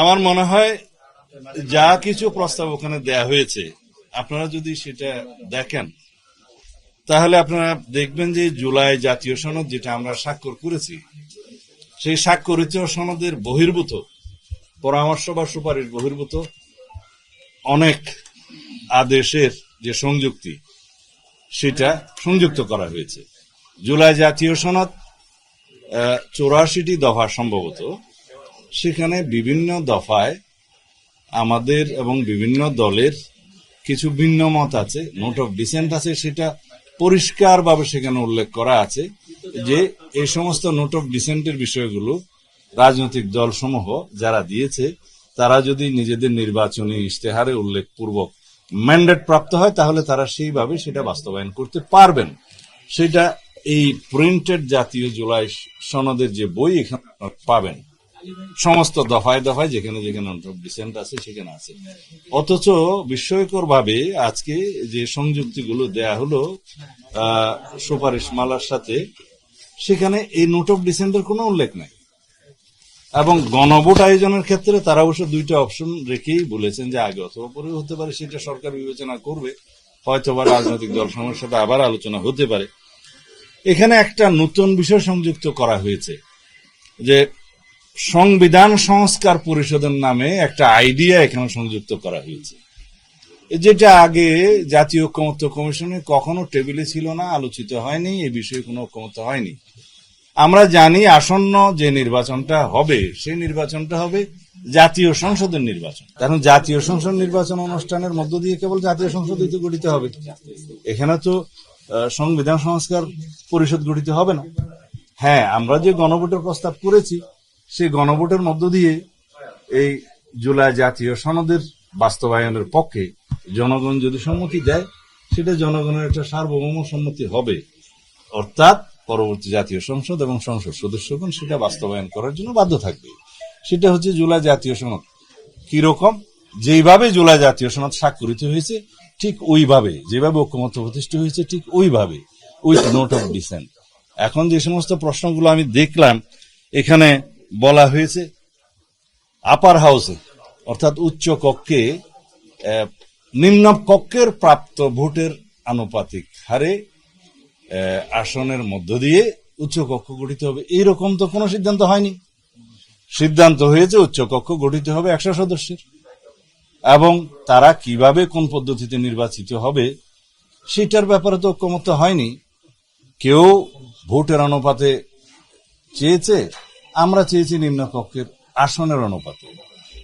আমার মনে হয় যা কিছু প্রস্তাব ওখানে দেয়া হয়েছে, আপনারা যদি সেটা দেখেন, তাহলে আপনারা দেখবেন যে জুলাই জাতীয় সনদ যেটা আমরা স্বাক্ষর করেছি, সেই স্বাক্ষরিত সনদের বহির্ভূত, পরামর্শ বা সুপারিশ বহির্ভূত অনেক আদেশের যে সংযুক্তি, সেটা সংযুক্ত করা হয়েছে। জুলাই জাতীয় সনদ চৌরাশিটি দফা সম্ভবত সেখানে বিভিন্ন দফায় আমাদের এবং বিভিন্ন দলের কিছু ভিন্ন মত আছে। নোট অফ ডিসেন্ট আছে, সেটা পরিষ্কারভাবে সেখানে উল্লেখ করা আছে যে এই সমস্ত নোট অফ ডিসেন্টের বিষয়গুলো রাজনৈতিক দলসমূহ যারা দিয়েছে, তারা যদি নিজেদের নির্বাচনী ইশতেহারে উল্লেখপূর্বক ম্যান্ডেট প্রাপ্ত হয়, তাহলে তারা সেইভাবে সেটা বাস্তবায়ন করতে পারবেন। সেটা এই প্রিন্টেড জাতীয় জুলাই সনদের যে বই এখানে পাবেন। সমস্ত দফায় দফায় যেখানে যেখানে ডিসেন্ট আছে, সেখানে আছে। অথচ বিস্ময়কর ভাবে আজকে যে সংযুক্তিগুলো দেয়া হলো সুপারিশ মালার সাথে, সেখানে এই নোট অফ ডিসেন্টের কোনো উল্লেখ নাই। এবং গণভোট আয়োজনের ক্ষেত্রে তারা অবশ্য দুইটা অপশন রেখেই বলেছেন যে আগে অথবা পরে হতে পারে, সেটা সরকার বিবেচনা করবে। হয়তো বা রাজনৈতিক দল সমূহের সাথে আবার আলোচনা হতে পারে। এখানে একটা নতুন বিষয় সংযুক্ত করা হয়েছে, যে সংবিধান সংস্কার পরিষদের নামে একটা আইডিয়া এখানে সংযুক্ত করা হয়েছে। যেটা আগে জাতীয় ঐক্যমত্য কমিশনে কখনো টেবিলে ছিল না, আলোচিত হয়নি এই বিষয়ে কোনো ঐক্যমত্য হয়নি। আমরা জানি আসন্ন যে নির্বাচনটা হবে, সেই নির্বাচনটা হবে জাতীয় সংসদের নির্বাচন। কারণ জাতীয় সংসদ নির্বাচন অনুষ্ঠানের মধ্য দিয়ে কেবল জাতীয় সংসদই তো গঠিত হবে। এখানে তো সংবিধান সংস্কার পরিষদ গঠিত হবে না। হ্যাঁ আমরা যে গণভোটের প্রস্তাব করেছি সেই গণভোটের মধ্য দিয়ে এই জুলাই জাতীয় সনদের বাস্তবায়নের পক্ষে জনগণ যদি সম্মতি দেয়, সেটা জনগণের একটা সার্বভৌম সম্মতি হবে। অর্থাৎ পরবর্তী জাতীয় সংসদ এবং সংসদ সদস্যগণ সেটা বাস্তবায়ন করার জন্য বাধ্য থাকবে। সেটা হচ্ছে জুলাই জাতীয় সনদ। কীরকম? যেইভাবে জুলাই জাতীয় সনদ স্বাক্ষরিত হয়েছে, ঠিক ওইভাবে। যেভাবে ঐক্যমত্য প্রতিষ্ঠিত হয়েছে, ঠিক ওইভাবে। With note of decent. এখন যে সমস্ত প্রশ্নগুলো আমি দেখলাম, এখানে বলা হয়েছে আপার হাউসে অর্থাৎ উচ্চ কক্ষে নিম্ন কক্ষের প্রাপ্ত ভোটের আনুপাতিক হারে আসনের মধ্য দিয়ে উচ্চ কক্ষ গঠিত হবে। এইরকম তো কোনো সিদ্ধান্ত হয়নি। সিদ্ধান্ত হয়েছে উচ্চ কক্ষ গঠিত হবে একশো সদস্যের। এবং তারা কীভাবে কোন পদ্ধতিতে নির্বাচিত হবে, সেটার ব্যাপারে তো ঐক্যমত্য হয়নি। কেউ ভোটের অনুপাতে চেয়েছে আমরা চেয়েছি নিম্ন কক্ষের আসনের অনুপাতে।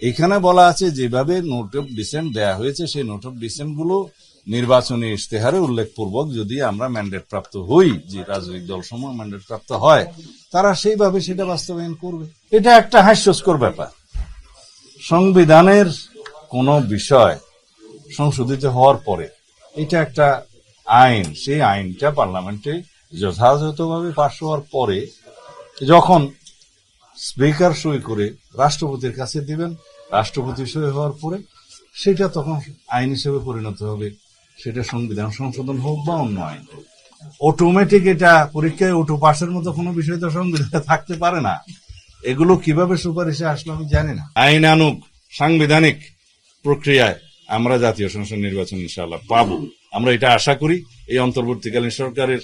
এখানে বলা আছে, যেভাবে নোট অফ ডিসেন্ট দেয়া হয়েছে, সেই নোট অফ ডিসেন্টগুলো নির্বাচনী ইশতেহারে উল্লেখপূর্বক যদি আমরা ম্যান্ডেট প্রাপ্ত হই, যে রাজনৈতিক দল সমূহ ম্যান্ডেট প্রাপ্ত হয়, তারা সেইভাবে সেটা বাস্তবায়ন করবে। এটা একটা হাস্যস্কর ব্যাপার। সংবিধানের কোন বিষয় সংশোধিত হওয়ার পরে এটা একটা আইন, সেই আইনটা পার্লামেন্টে যথাযথভাবে পাশ হওয়ার পরে যখন স্পিকার সই করে রাষ্ট্রপতির কাছে দিবেন, রাষ্ট্রপতি সই হওয়ার পরে সেটা তখন আইন হিসেবে পরিণত হবে। সেটা সংবিধান সংশোধন হোক বা অন্য আইন হোক। অটোমেটিক এটা পরীক্ষায় অটো পাশের মতো কোনো বিষয় তো সংবিধানে থাকতে পারে না। এগুলো কীভাবে সুপারিশে আসলো আমি জানি না। আইন আনুক, সাংবিধানিক প্রক্রিয়ায় আমরা জাতীয় সংসদ নির্বাচন ইনশাআল্লাহ পাবো। আমরা এটা আশা করি, এই অন্তর্বর্তীকালীন সরকারের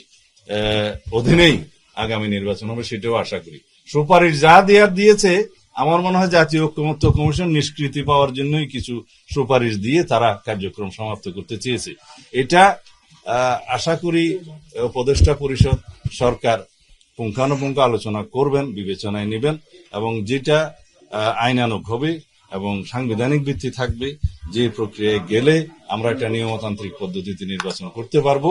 অধীনেই আগামী নির্বাচন হবে সেটাও আশা করি। সুপারিশ যা দেওয়ার দিয়েছে, আমার মনে হয় জাতীয় ঐক্যমত্য কমিশন নিষ্কৃতি পাওয়ার জন্যই কিছু সুপারিশ দিয়ে তারা কার্যক্রম সমাপ্ত করতে চেয়েছে। এটা আশা করি, উপদেষ্টা পরিষদ সরকার পুঙ্খানুপুঙ্খ আলোচনা করবেন, বিবেচনায় নেবেন, এবং যেটা আইনানুক হবে এবং সাংবিধানিক ভিত্তি থাকবে, যে প্রক্রিয়ায় গেলে আমরা একটা নিয়মতান্ত্রিক পদ্ধতিতে নির্বাচন করতে পারব।